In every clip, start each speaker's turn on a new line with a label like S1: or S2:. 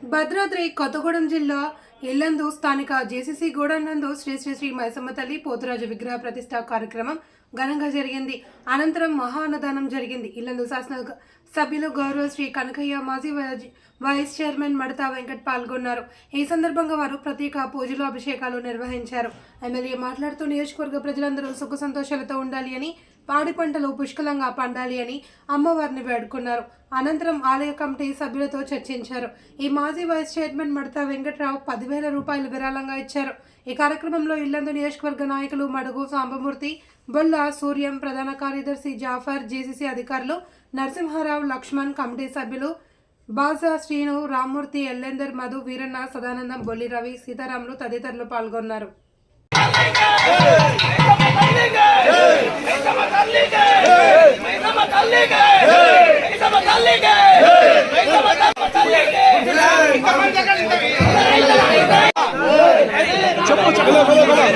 S1: భద్రాద్రి కొత్తగూడెం జిల్లా ఇల్లందు స్థానిక జేసీసీ గూడెం నందు శ్రీ శ్రీ శ్రీ మైసమ్మ తల్లి పోతురాజు విగ్రహ ప్రతిష్ట కార్యక్రమం ఘనంగా జరిగింది. అనంతరం మహా అన్నదానం జరిగింది. ఇల్లందు శాసన సభ్యులు గౌరవ శ్రీ కనకయ్య మాజీ వైస్ చైర్మన్ మడతా వెంకట్ పాల్గొన్నారు. ఈ సందర్భంగా వారు ప్రత్యేక పూజలు అభిషేకాలు నిర్వహించారు. ఎమ్మెల్యే మాట్లాడుతూ నియోజకవర్గ ప్రజలందరూ సుఖ సంతోషాలతో ఉండాలి అని పాడి పంటలు పుష్కలంగా పండాలి అని అమ్మవారిని వేడుకున్నారు. అనంతరం ఆలయ కమిటీ సభ్యులతో చర్చించారు. ఈ మాజీ వైస్ చైర్మన్ మడతా వెంకట్రావు పదివేల రూపాయలు విరాళంగా ఇచ్చారు. ఈ కార్యక్రమంలో ఇల్లందు నియోజకవర్గ నాయకులు మడుగు సాంబమూర్తి బొల్ల సూర్యం ప్రధాన కార్యదర్శి జాఫర్ జేసీసీ అధికారులు నరసింహారావు లక్ష్మణ్ కమిటీ సభ్యులు బాజా శ్రీను రామ్మూర్తి ఎల్లెందర్ మధు వీరన్న సదానందం బొల్లి రవి సీతారాములు తదితరులు పాల్గొన్నారు.
S2: లోపడికారు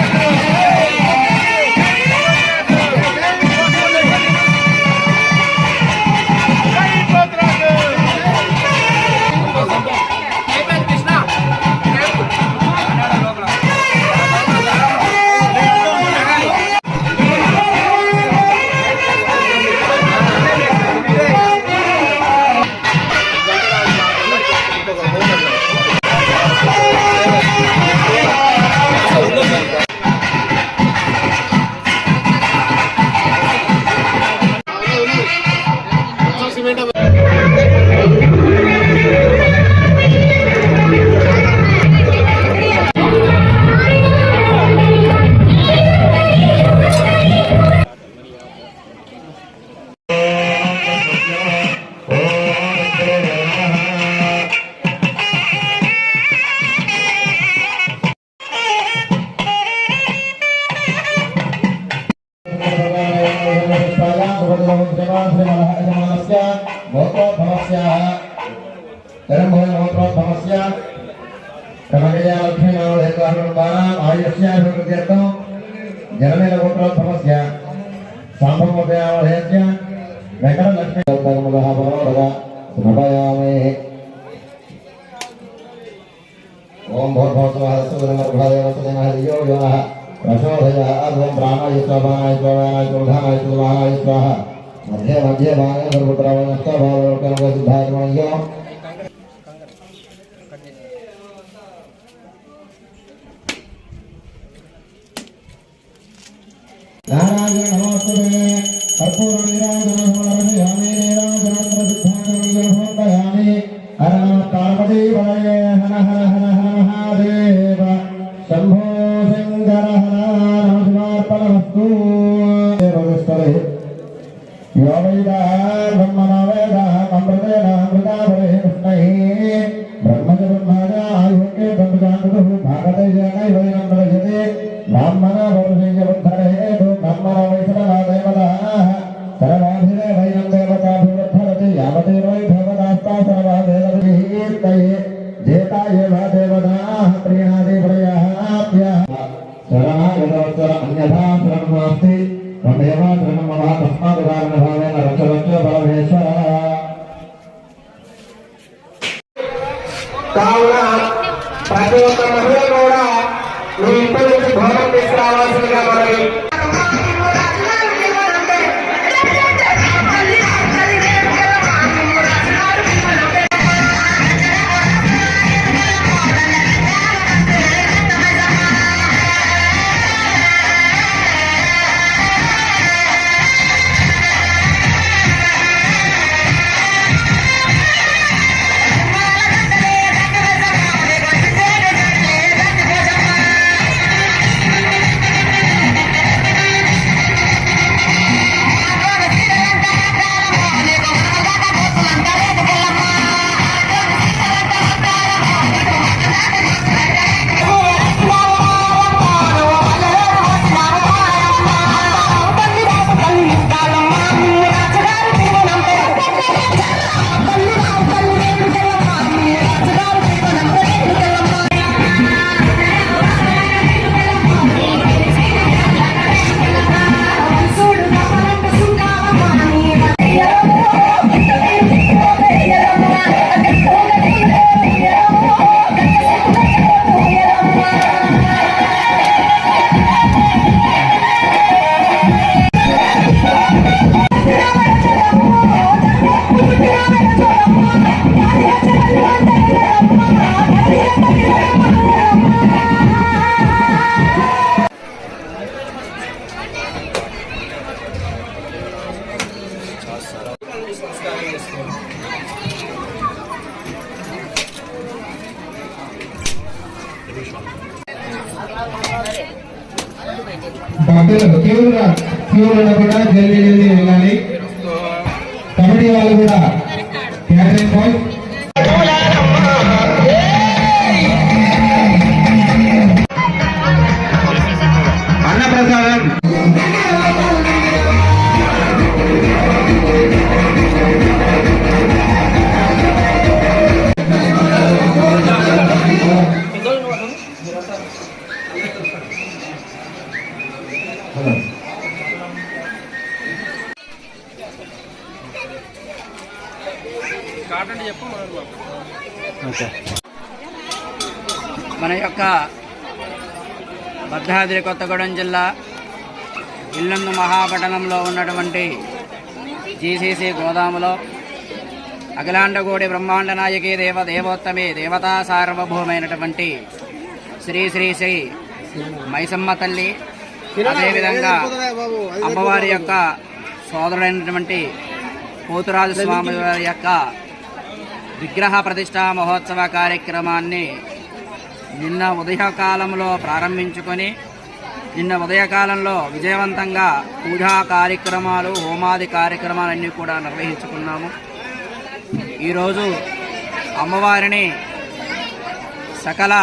S3: జనమేలగోత్రోద్భవస్య సాంభవోదయావహేత్య వెంకటలక్ష్మీ సమయామి ఓం భోర్భవస్వాహస్వరమర్భాదేవసదేమహరియో యోనః ప్రచోదయ ఓం ప్రాణాయ స్వాహాయ స్వాహాయ స్వాహాయ స్వాహాయ స్వాహ మధ్య మధ్య భాగే సర్వత్రావణస్థ భావలోకనవ సిద్ధాత్మయ్యో नारायण नमस्ते कर्पूर नीराजन समर्पयामि नीराजनंद्र सिद्धांजलि समर्पयामि हर नमः पार्वती पदये हर हर हर हर महादेव शंभो शंकर हर नमः शिवार्पणमस्तु देवगस्तरे योगैदा ब्रह्मनावेदा अमृतेन अमृताभरे कृष्णैः ब्रह्मज ब्रह्माजा आयुष्ये ब्रह्मजान्तु भागते जनैः वैनं प्रजते ब्राह्मणा
S2: يولد في الأجل
S4: మన యొక్క భద్రాద్రి కొత్తగూడెం జిల్లా ఇల్లందు మహాపట్టణంలో ఉన్నటువంటి జీసీసీ గోదాములో అఖిలాండగోడి బ్రహ్మాండ నాయకి దేవ దేవోత్తమి దేవతా సార్వభౌమైనటువంటి శ్రీ శ్రీ శ్రీ మైసమ్మ తల్లి. అదేవిధంగా అమ్మవారి యొక్క సోదరుడైనటువంటి పోతురాజు స్వామి వారి యొక్క విగ్రహ ప్రతిష్టా మహోత్సవ కార్యక్రమాన్ని నిన్న ఉదయకాలంలో ప్రారంభించుకొని నిన్న ఉదయకాలంలో విజయవంతంగా పూజా కార్యక్రమాలు హోమాది కార్యక్రమాలన్నీ కూడా నిర్వహించుకున్నాము. ఈరోజు అమ్మవారిని సకల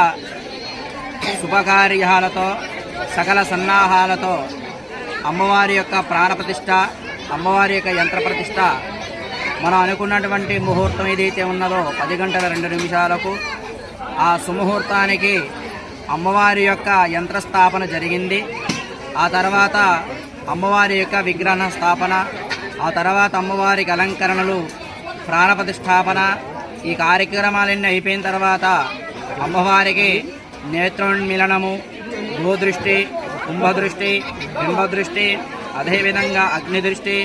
S4: శుభకార్యాలతో సకల సన్నాహాలతో అమ్మవారి యొక్క ప్రాణప్రతిష్ఠ అమ్మవారి యొక్క యంత్ర ప్రతిష్ట మనం అనుకున్నటువంటి ముహూర్తం ఏదైతే ఉన్నదో పది గంటల రెండు నిమిషాలకు ఆ సుముహూర్తానికి అమ్మవారి యొక్క యంత్రస్థాపన జరిగింది. ఆ తర్వాత అమ్మవారి యొక్క విగ్రహ స్థాపన ఆ తర్వాత అమ్మవారికి అలంకరణలు ప్రాణప్రతిష్టాపన ఈ కార్యక్రమాలన్నీ అయిపోయిన తర్వాత అమ్మవారికి నేత్రోన్మిలనము భూదృష్టి కుంభదృష్టి బింబదృష్టి అదేవిధంగా అగ్ని దృష్టి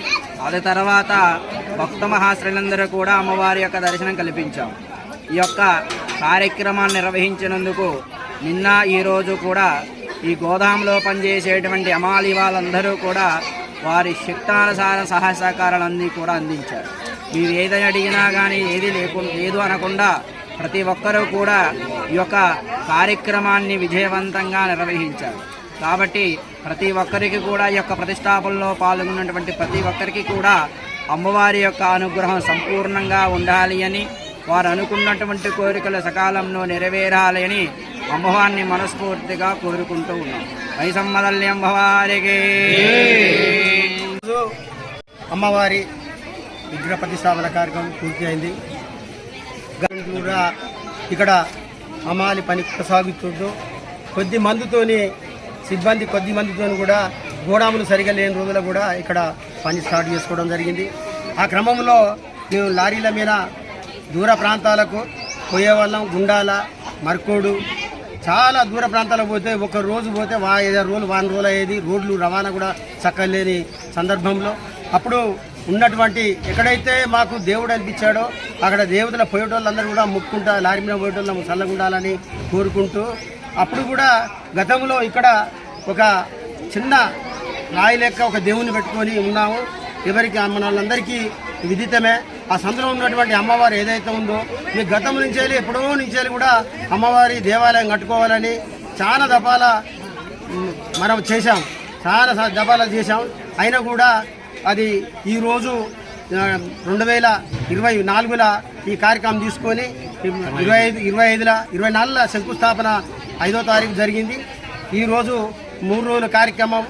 S4: అది తర్వాత భక్త మహాశ్రులందరూ కూడా అమ్మవారి యొక్క దర్శనం కల్పించాం. ఈ యొక్క కార్యక్రమాన్ని నిర్వహించినందుకు నిన్న ఈరోజు కూడా ఈ గోదాంలో పనిచేసేటువంటి అమాలి వాళ్ళందరూ కూడా వారి శక్తానుసార సహాయ సహకారాలన్నీ కూడా అందించారు. మీరు ఏది అడిగినా కానీ ఏది లేకుండా లేదు అనకుండా ప్రతి ఒక్కరూ కూడా ఈ యొక్క కార్యక్రమాన్ని విజయవంతంగా నిర్వహించారు. కాబట్టి ప్రతి ఒక్కరికి కూడా ఈ యొక్క ప్రతిష్టాపనలో పాల్గొన్నటువంటి ప్రతి ఒక్కరికి కూడా అమ్మవారి యొక్క అనుగ్రహం సంపూర్ణంగా ఉండాలి అని వారు అనుకున్నటువంటి కోరికలు సకాలంలో నెరవేరాలి అని అమ్మవారిని మనస్ఫూర్తిగా కోరుకుంటూ ఉన్నాం. వైసమ్మదల్లి అమ్మవారికి.
S5: అమ్మవారి విగ్రహ ప్రతిష్టాపన కార్యక్రమం పూర్తి అయింది కూడా ఇక్కడ అమ్మాలి పని కొనసాగుతుంటూ కొద్ది మందుతోనే సిబ్బంది కొద్ది మందితో కూడా గోడాములు సరిగా లేని రోజులు కూడా ఇక్కడ పని స్టార్ట్ చేసుకోవడం జరిగింది. ఆ క్రమంలో మేము లారీల మీద దూర ప్రాంతాలకు పోయేవాళ్ళం. గుండాల మర్కోడు చాలా దూర ప్రాంతాలకు పోతే ఒక రోజు పోతే వా ఐదారు రోజులు వారం రోజులు అయ్యేది. రోడ్లు రవాణా కూడా చక్కగా లేని సందర్భంలో. అప్పుడు ఉన్నటువంటి ఎక్కడైతే మాకు దేవుడు అనిపించాడో అక్కడ దేవతల పోయేటోళ్ళందరూ కూడా ముక్కుంటా లారీ మీద పోయేటోళ్ళం చల్లగుండాలని కోరుకుంటూ అప్పుడు కూడా గతంలో ఇక్కడ ఒక చిన్న రాయి లెక్క ఒక దేవుని పెట్టుకొని ఉన్నాము. ఎవరికి మన వాళ్ళందరికీ విదితమే. ఆ సందులో ఉన్నటువంటి అమ్మవారు ఏదైతే ఉందో మీ గతం నుంచి వెళ్ళి ఎప్పుడో నుంచి వెళ్ళి కూడా అమ్మవారి దేవాలయం కట్టుకోవాలని చాలా దఫాల మనం చేశాం. చాలా సా- దఫాలు చేశాం. అయినా కూడా అది ఈరోజు రెండు వేల ఇరవై నాలుగుల ఈ కార్యక్రమం తీసుకొని ఇరవై ఐదు ఇరవై ఐదుల ఇరవై నాలుగుల శంకుస్థాపన ఐదో తారీఖు జరిగింది. ఈరోజు మూడు రోజుల కార్యక్రమం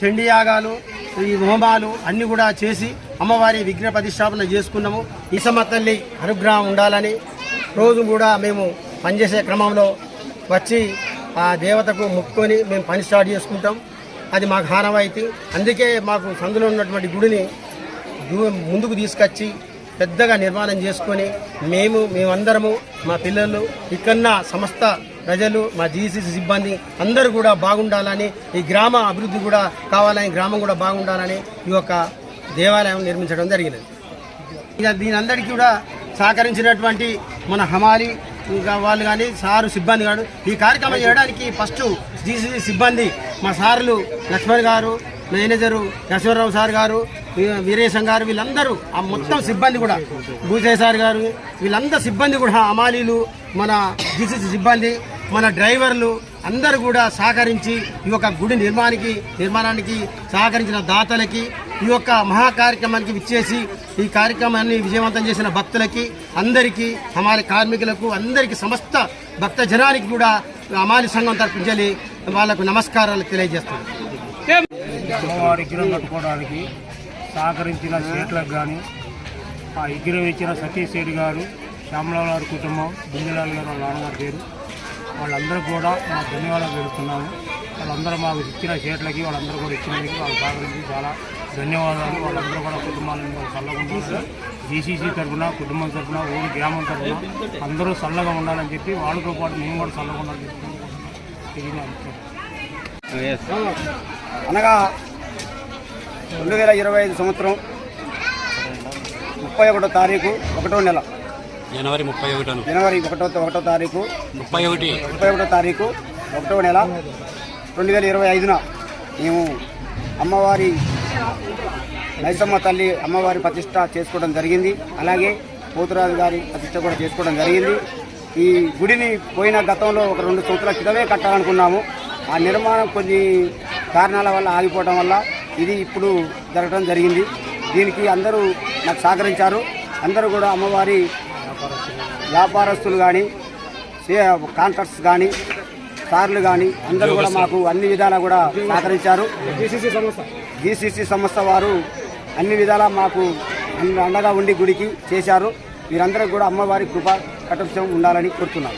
S5: చండియాగాలు ఈ హోమాలు అన్నీ కూడా చేసి అమ్మవారి విగ్రహ ప్రతిష్టాపన చేసుకున్నాము. ఈసమ్మ తల్లి అనుగ్రహం ఉండాలని రోజు కూడా మేము పనిచేసే క్రమంలో వచ్చి ఆ దేవతకు మొక్కుకొని మేము పని స్టార్ట్ చేసుకుంటాం. అది మాకు హానవాయితీ అందుకే మాకు సందులో ఉన్నటువంటి గుడిని దూ- ముందుకు తీసుకొచ్చి పెద్దగా నిర్మాణం చేసుకొని మేము మేమందరము మా పిల్లలు ఇక్కడున్న సమస్త ప్రజలు మా జీసీసీ సిబ్బంది అందరూ కూడా బాగుండాలని ఈ గ్రామ అభివృద్ధి కూడా కావాలని గ్రామం కూడా బాగుండాలని ఈ యొక్క దేవాలయం నిర్మించడం జరిగినది. ఇక దీని అందరికీ కూడా సహకరించినటువంటి మన హమాలి ఇంకా వాళ్ళు కానీ సారు సిబ్బంది గారు ఈ కార్యక్రమం చేయడానికి ఫస్ట్ జీసీసీ సిబ్బంది మా సార్లు లక్ష్మణ్ గారు మేనేజరు యశ్వరరావు సార్ గారు వీరేశం గారు వీళ్ళందరూ ఆ మొత్తం సిబ్బంది కూడా. భూజయ్ గారు వీళ్ళందరూ సిబ్బంది కూడా అమాలీలు మన జీసీసీ సిబ్బంది మన డ్రైవర్లు
S6: అందరూ కూడా సహకరించి ఈ యొక్క గుడి నిర్మాణానికి నిర్మాణానికి సహకరించిన దాతలకి ఈ యొక్క మహా కార్యక్రమానికి విచ్చేసి ఈ కార్యక్రమాన్ని విజయవంతం చేసిన భక్తులకి అందరికీ అమాలి కార్మికులకు అందరికీ సమస్త భక్త జనానికి కూడా అమాలి సంఘం తరపించాలి వాళ్ళకు నమస్కారాలు
S7: తెలియజేస్తాను సహకరించిన స్టేట్లకు కానీ ఆ విగ్రహం ఇచ్చిన సతీష్ రెడ్డి గారు శ్యామలాల్ గారి కుటుంబం బిందులాల్ గారు వాళ్ళ నాన్నగారి పేరు వాళ్ళందరూ కూడా మా ధన్యవాదాలు తెలుపుతున్నాము. వాళ్ళందరూ మాకు ఇచ్చిన సేట్లకి వాళ్ళందరూ కూడా ఇచ్చినందుకు వాళ్ళు సహకరించి చాలా ధన్యవాదాలు. వాళ్ళందరూ కూడా కుటుంబాలను చల్లగా ఉండాలి జీసీసీ తరఫున కుటుంబం తరఫున ఊరు గ్రామం తరఫున అందరూ చల్లగా ఉండాలని చెప్పి వాళ్ళతో పాటు మేము కూడా చల్లగా ఉండాలని చెప్పి
S6: అనగా రెండు వేల ఇరవై ఐదు సంవత్సరం ముప్పై ఒకటో తారీఖు ఒకటో నెల.
S8: జనవరి ముప్పై ఒకటి
S6: జనవరి ఒకటో ఒకటో తారీఖు.
S8: ముప్పై ఒకటి.
S6: ముప్పై ఒకటో తారీఖు ఒకటో నెల రెండు వేల ఇరవై ఐదున మేము అమ్మవారి నైసమ్మ తల్లి అమ్మవారి ప్రతిష్ట చేసుకోవడం జరిగింది. అలాగే పోతురాజు గారి ప్రతిష్ట కూడా చేసుకోవడం జరిగింది. ఈ గుడిని పోయిన గతంలో ఒక రెండు సంవత్సరాల క్రితమే కట్టాలనుకున్నాము. ఆ నిర్మాణం కొన్ని కారణాల వల్ల ఆగిపోవడం వల్ల ఇది ఇప్పుడు జరగడం జరిగింది. దీనికి అందరూ నాకు సహకరించారు. అందరూ కూడా అమ్మవారి వ్యాపారస్తులు కానీ కాంట్రాక్ట్స్ కానీ సార్లు కానీ అందరూ కూడా మాకు అన్ని విధాలా కూడా సహకరించారు. జీసీసీ సంస్థ. వారు అన్ని విధాలా మాకు అండ- అండగా ఉండి గుడికి చేశారు. వీరందరూ కూడా అమ్మవారి కృప కటాక్షం ఉండాలని కోరుతున్నాను.